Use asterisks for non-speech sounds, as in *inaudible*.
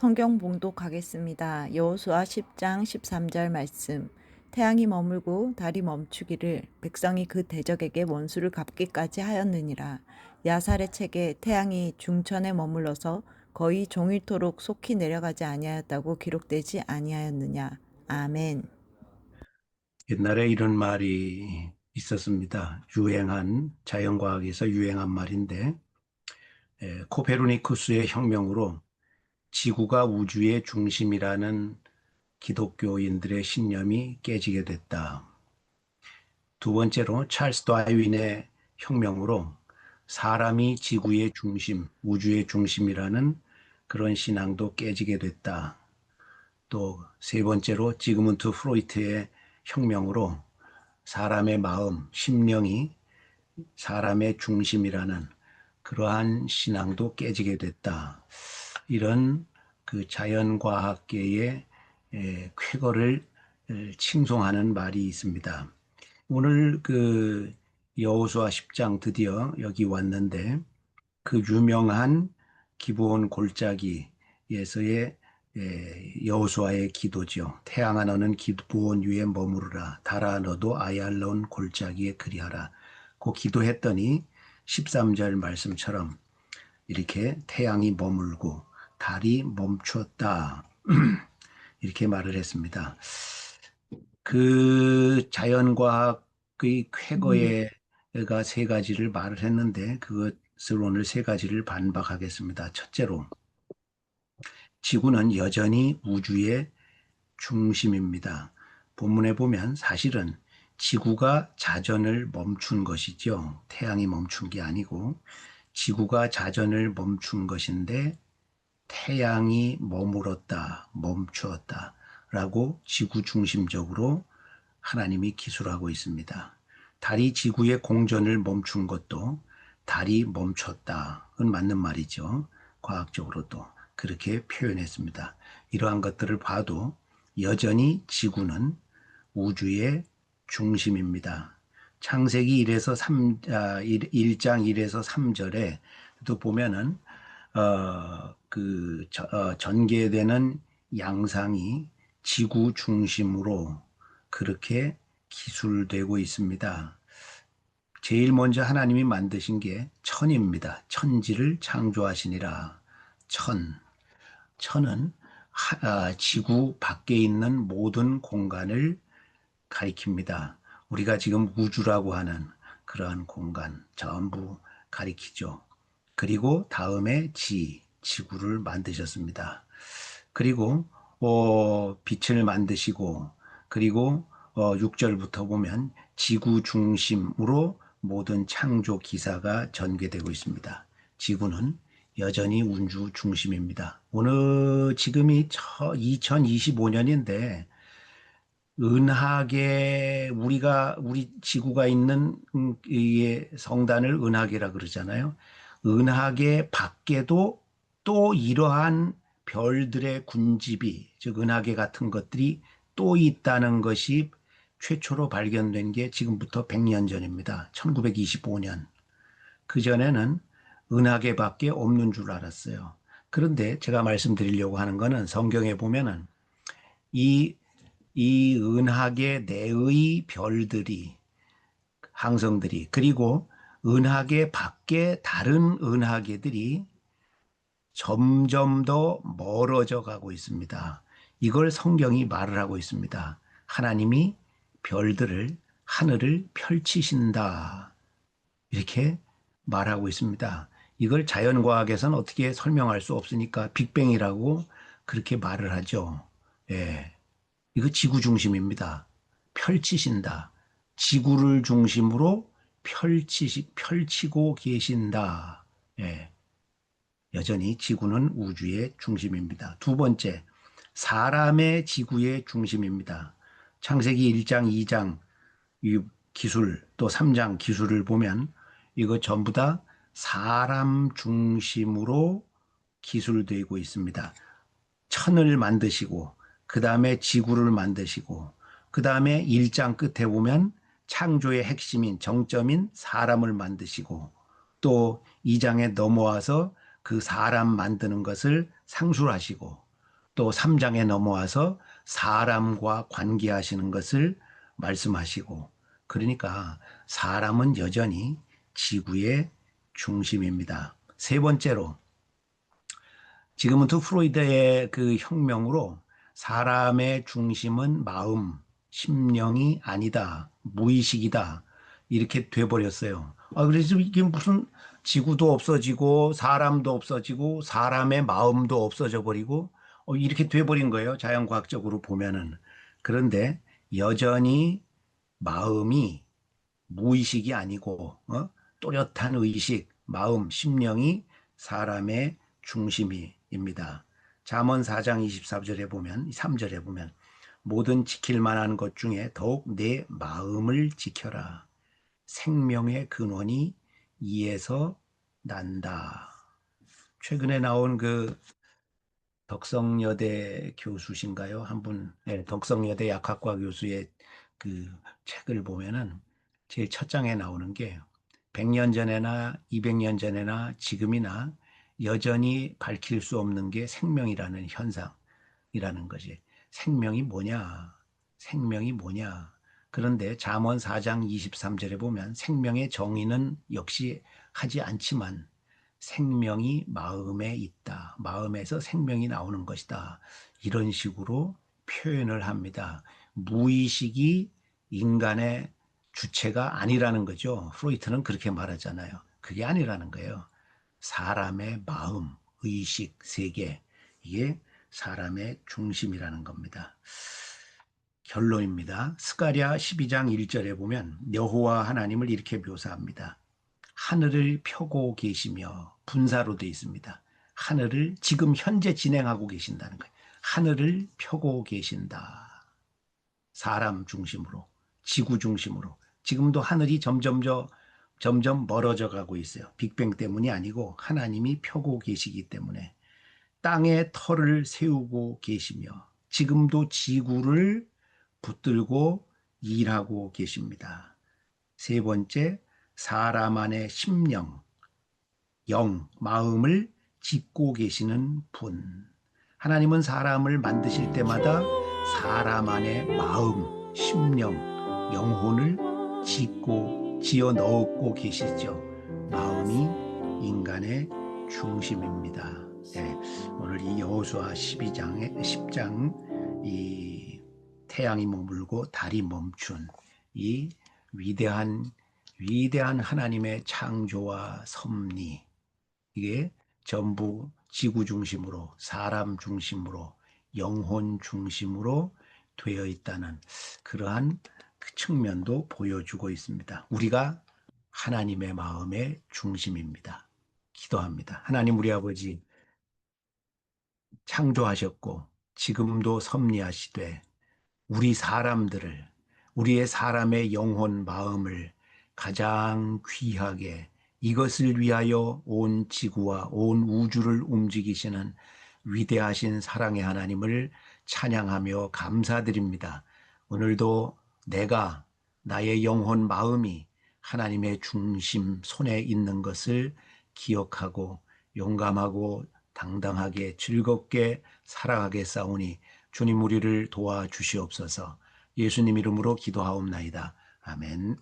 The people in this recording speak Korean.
성경 봉독하겠습니다. 여호수아 10장 13절 말씀. 태양이 머물고 달이 멈추기를 백성이 그 대적에게 원수를 갚기까지 하였느니라. 야살의 책에 태양이 중천에 머물러서 거의 종일토록 속히 내려가지 아니하였다고 기록되지 아니하였느냐. 아멘. 옛날에 이런 말이 있었습니다. 유행한 자연과학에서 유행한 말인데 에, 코페르니쿠스의 혁명으로 지구가 우주의 중심이라는 기독교인들의 신념이 깨지게 됐다. 두 번째로 찰스 다윈의 혁명으로 사람이 지구의 중심, 우주의 중심이라는 그런 신앙도 깨지게 됐다. 또 세 번째로 지그문트 프로이트의 혁명으로 사람의 마음, 심령이 사람의 중심이라는 그러한 신앙도 깨지게 됐다. 이런 그 자연과학계의 에, 쾌거를 에, 칭송하는 말이 있습니다. 오늘 그 여호수아 10장 드디어 여기 왔는데 그 유명한 기브온 골짜기에서의 에, 여호수아의 기도죠. 태양아 너는 기브온 위에 머무르라. 달아 너도 아얄론 골짜기에 그리하라. 그 기도했더니 13절 말씀처럼 이렇게 태양이 머물고 달이 멈추었다. *clears throat* 이렇게 말을 했습니다. 그 자연과학의 쾌거에가 세 가지를 말을 했는데 그것을 오늘 세 가지를 반박하겠습니다. 첫째로 지구는 여전히 우주의 중심입니다. 본문에 보면 사실은 지구가 자전을 멈춘 것이죠. 태양이 멈춘 게 아니고 지구가 자전을 멈춘 것인데 태양이 머물었다, 멈추었다 라고 지구 중심적으로 하나님이 기술하고 있습니다. 달이 지구의 공전을 멈춘 것도 달이 멈췄다는 맞는 말이죠. 과학적으로도 그렇게 표현했습니다. 이러한 것들을 봐도 여전히 지구는 우주의 중심입니다. 창세기 1에서 3, 아, 1, 1장 1에서 3절에 또 보면은, 어, 그, 저, 어, 전개되는 양상이 지구 중심으로 그렇게 기술되고 있습니다. 제일 먼저 하나님이 만드신 게 천입니다. 천지를 창조하시니라. 천. 천은 하, 아, 지구 밖에 있는 모든 공간을 가리킵니다. 우리가 지금 우주라고 하는 그러한 공간 전부 가리키죠. 그리고 다음에 지, 지구를 만드셨습니다. 그리고 어, 빛을 만드시고 그리고 어, 6절부터 보면 지구 중심으로 모든 창조 기사가 전개되고 있습니다. 지구는 여전히 우주 중심입니다. 오늘 지금이 2025년인데 은하계 우리가 우리 지구가 있는 음, 이 성단을 은하계라 그러잖아요. 은하계 밖에도 또 이러한 별들의 군집이 즉 은하계 같은 것들이 또 있다는 것이 최초로 발견된 게 지금부터 100년 전입니다. 1925년. 그 전에는 은하계밖에 없는 줄 알았어요. 그런데 제가 말씀드리려고 하는 것은 성경에 보면은 이, 이 은하계 내의 별들이, 항성들이, 그리고 은하계 밖에 다른 은하계들이 점점 더 멀어져 가고 있습니다. 이걸 성경이 말을 하고 있습니다. 하나님이 별들을, 하늘을 펼치신다. 이렇게 말하고 있습니다. 이걸 자연과학에서는 어떻게 설명할 수 없으니까 빅뱅이라고 그렇게 말을 하죠. 예. 이거 지구 중심입니다. 펼치신다. 지구를 중심으로 펼치시, 펼치고 계신다. 예. 여전히 지구는 우주의 중심입니다. 두 번째, 사람의 지구의 중심입니다. 창세기 1장, 2장 이 기술 또 3장 기술을 보면 이거 전부 다 사람 중심으로 기술되고 있습니다. 천을 만드시고 그 다음에 지구를 만드시고 그 다음에 1장 끝에 보면 창조의 핵심인 정점인 사람을 만드시고 또 2장에 넘어와서 그 사람 만드는 것을 상술하시고 또 3장에 넘어와서 사람과 관계하시는 것을 말씀하시고 그러니까 사람은 여전히 지구의 중심입니다. 세 번째로 지금은 또 프로이드의 그 혁명으로 사람의 중심은 마음, 심령이 아니다. 무의식이다. 이렇게 돼버렸어요. 아, 그래서 이게 무슨 지구도 없어지고 사람도 없어지고 사람의 마음도 없어져 버리고 어, 이렇게 돼버린 거예요. 자연과학적으로 보면은. 그런데 여전히 마음이 무의식이 아니고 어? 또렷한 의식, 마음, 심령이 사람의 중심입니다. 잠언 4장 24절에 보면 3절에 보면 모든 지킬 만한 것 중에 더욱 내 마음을 지켜라. 생명의 근원이 이에서 난다. 최근에 나온 그 덕성여대 교수신가요? 한 분, 네, 덕성여대 약학과 교수의 그 책을 보면은 제일 첫 장에 나오는 게 100년 전에나 200년 전에나 지금이나 여전히 밝힐 수 없는 게 생명이라는 현상이라는 거지. 생명이 뭐냐? 생명이 뭐냐? 그런데 잠언 4장 23절에 보면 생명의 정의는 역시 하지 않지만 생명이 마음에 있다. 마음에서 생명이 나오는 것이다. 이런 식으로 표현을 합니다. 무의식이 인간의 주체가 아니라는 거죠. 프로이트는 그렇게 말하잖아요. 그게 아니라는 거예요. 사람의 마음, 의식, 세계, 이게 사람의 중심이라는 겁니다. 결론입니다. 스가랴 12장 1절에 보면 여호와 하나님을 이렇게 묘사합니다. 하늘을 펴고 계시며 분사로 되어 있습니다. 하늘을 지금 현재 진행하고 계신다는 거예요. 하늘을 펴고 계신다. 사람 중심으로, 지구 중심으로. 지금도 하늘이 점점 저 점점 멀어져 가고 있어요. 빅뱅 때문이 아니고 하나님이 펴고 계시기 때문에 땅에 털을 세우고 계시며 지금도 지구를 붙들고 일하고 계십니다. 세 번째, 사람 안의 심령, 영, 마음을 짓고 계시는 분. 하나님은 사람을 만드실 때마다 사람 안의 마음, 심령, 영혼을 짓고 지어 넣고 계시죠. 마음이 인간의 중심입니다. 네, 오늘 이 여호수아 12장의 10장 이 태양이 머물고 달이 멈춘 이 위대한 위대한 하나님의 창조와 섭리 이게 전부 지구 중심으로 사람 중심으로 영혼 중심으로 되어 있다는 그러한 그 측면도 보여주고 있습니다. 우리가 하나님의 마음의 중심입니다. 기도합니다. 하나님 우리 아버지 창조하셨고 지금도 섭리하시되 우리 사람들을 우리의 사람의 영혼 마음을 가장 귀하게 이것을 위하여 온 지구와 온 우주를 움직이시는 위대하신 사랑의 하나님을 찬양하며 감사드립니다. 오늘도 내가 나의 영혼 마음이 하나님의 중심 손에 있는 것을 기억하고 용감하고 당당하게 즐겁게 살아가게 싸우니 주님 우리를 도와주시옵소서 예수님 이름으로 기도하옵나이다. 아멘.